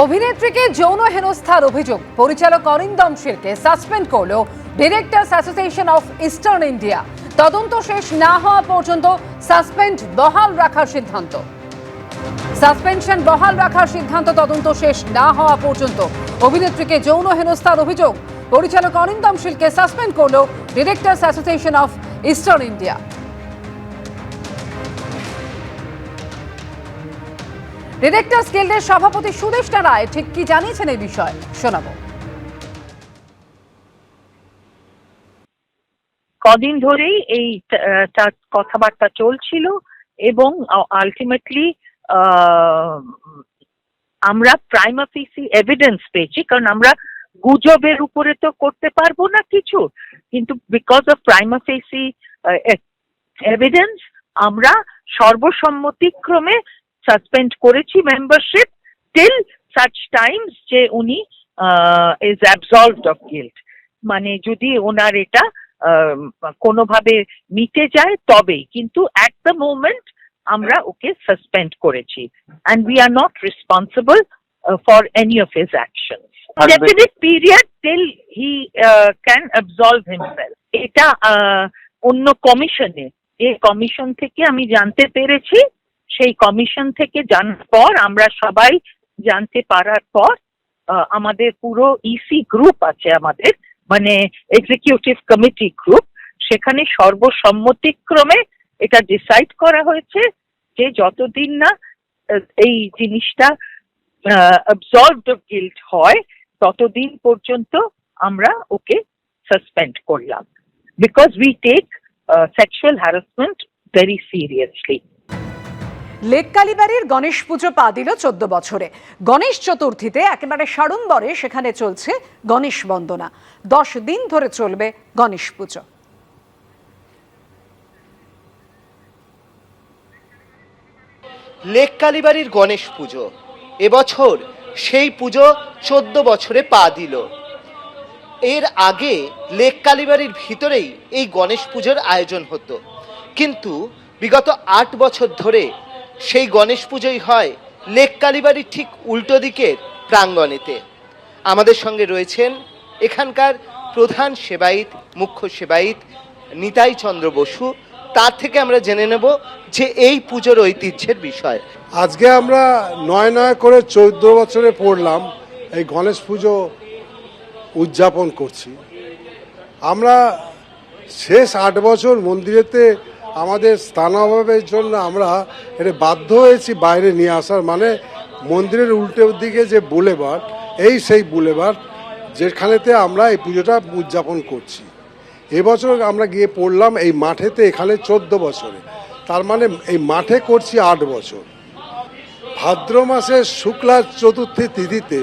অভিনেত্রীকে যৌন হেনস্থার অভিযোগ। পরিচালক অরিন্দম শীলকে সাসপেন্ড করল directors association of eastern India. তদন্ত শেষ না হওয়া পর্যন্ত সাসপেন্ড বহাল রাখার সিদ্ধান্ত। সাসপেনশন বহাল রাখার সিদ্ধান্ত তদন্ত শেষ না হওয়া পর্যন্ত অভিনেত্রীকে যৌন হেনস্থার অভিযোগ। পরিচালক অরিন্দম শীলকে সাসপেন্ড করল directors association of eastern India. Directors গিল্ডের সভাপতি সুদেষ্টা রায় ঠিক কি জানিয়েছেন এই বিষয়ে? শোনাবো। কদিন ধরেই এই কথাবার্তা চলছিল এবং আলটিমেটলি আমরা প্রাইমাফিসি এভিডেন্স পেয়েছি। কারণ আমরা গুজবের উপরে তো করতে পারব না কিছু, কিন্তু বিকজ অফ প্রাইমাফেসি এভিডেন্স আমরা সর্বসম্মতিক্রমে সাসপেন্ড করেছি মেম্বারশিপ টিল সাচ টাইমস যে উনি ইজ অ্যাবসলভড অফ গিল্ট মানে যদি ওনার এটা কোনোভাবে মিটে যায় তবেই। কিন্তু অ্যাট দ্য মোমেন্ট আমরা ওকে সাসপেন্ড করেছি। And we are not responsible for any of his action definite period till he can absolve himself এটা অন্য কমিশনে এই কমিশন থেকে আমি জানতে পেরেছি সেই কমিশন থেকে জানার পর, আমরা সবাই জানতে পারার পর আমাদের পুরো ইসি গ্রুপ আছে আমাদের মানে এক্সিকিউটিভ কমিটি গ্রুপ সেখানে সর্বসম্মতিক্রমে এটা ডিসাইড করা হয়েছে যে যতদিন না এই জিনিসটা অবজলভড গিল্ট হয়, ততদিন পর্যন্ত আমরা ওকে সাসপেন্ড করলাম। Because we take sexual harassment very seriously lake কালীবাড়ির Ganesh পুজো পা দিল চোদ্দ বছরে। গণেশ চতুর্থীতে একেবারে সাড়ম্বরে সেখানে চলছে গণেশ বন্দনা। দশ দিন ধরে চলবে গণেশ পুজো। লেক কালীবাড়ির গণেশ পুজো। এবছর সেই পুজো চোদ্দ বছরে পা দিল। এর আগে লেক কালীবাড়ির ভিতরেই এই গণেশ পুজোর আয়োজন হতো। কিন্তু বিগত আট বছর ধরে সেই গণেশ পুজোই হয় লেক কালীবাড়ির ঠিক উল্টো দিকের প্রাঙ্গণেতে। আমাদের সঙ্গে রয়েছেন এখানকার প্রধান সেবায়িত, মুখ্য সেবায়িত নিতাই চন্দ্র বসু। তার থেকে আমরা জেনে নেব যে এই পুজোর ঐতিহ্যের বিষয়। আজকে আমরা নয় নয় করে চৌদ্দ বছরে পড়লাম এই গণেশ পুজো উদযাপন করছি। আমরা শেষ আট বছর মন্দিরেতে আমাদের স্থানাভাবের জন্য আমরা এটা বাধ্য হয়েছি বাইরে নিয়ে আসার মানে মন্দিরের উল্টো দিকে যে বুলেবার এই সেই বুলেবার যেখানেতে আমরা এই পুজোটা উদযাপন করছি। এবছর আমরা গিয়ে পড়লাম এই মাঠেতে এখানে চোদ্দ বছরে। তার মানে এই মাঠে করছি আট বছর। ভাদ্র মাসের শুক্লা চতুর্থী তিথিতে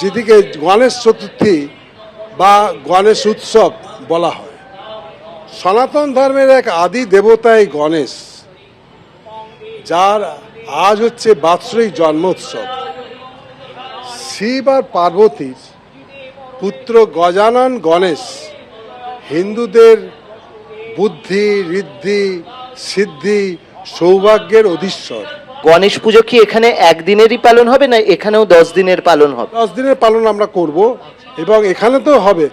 যেদিকে গণেশ চতুর্থী বা গণেশ উৎসব বলা হয় সনাতন ধর্মের এক আদি দেবতা এই গণেশ যার আজ হচ্ছে বাৎসরিক জন্মোৎসব। শিব আর পার্বতীর পুত্র গজানন গণেশ হিন্দুদের বুদ্ধি ঋদ্ধি সিদ্ধি সৌভাগ্যের অধীশ্বর। গণেশ পুজো কি এখানে একদিনেরই পালন হবে না এখানেও দশ দিনের পালন হবে? দশ দিনের পালন আমরা করব এবং এখানে তো হবে।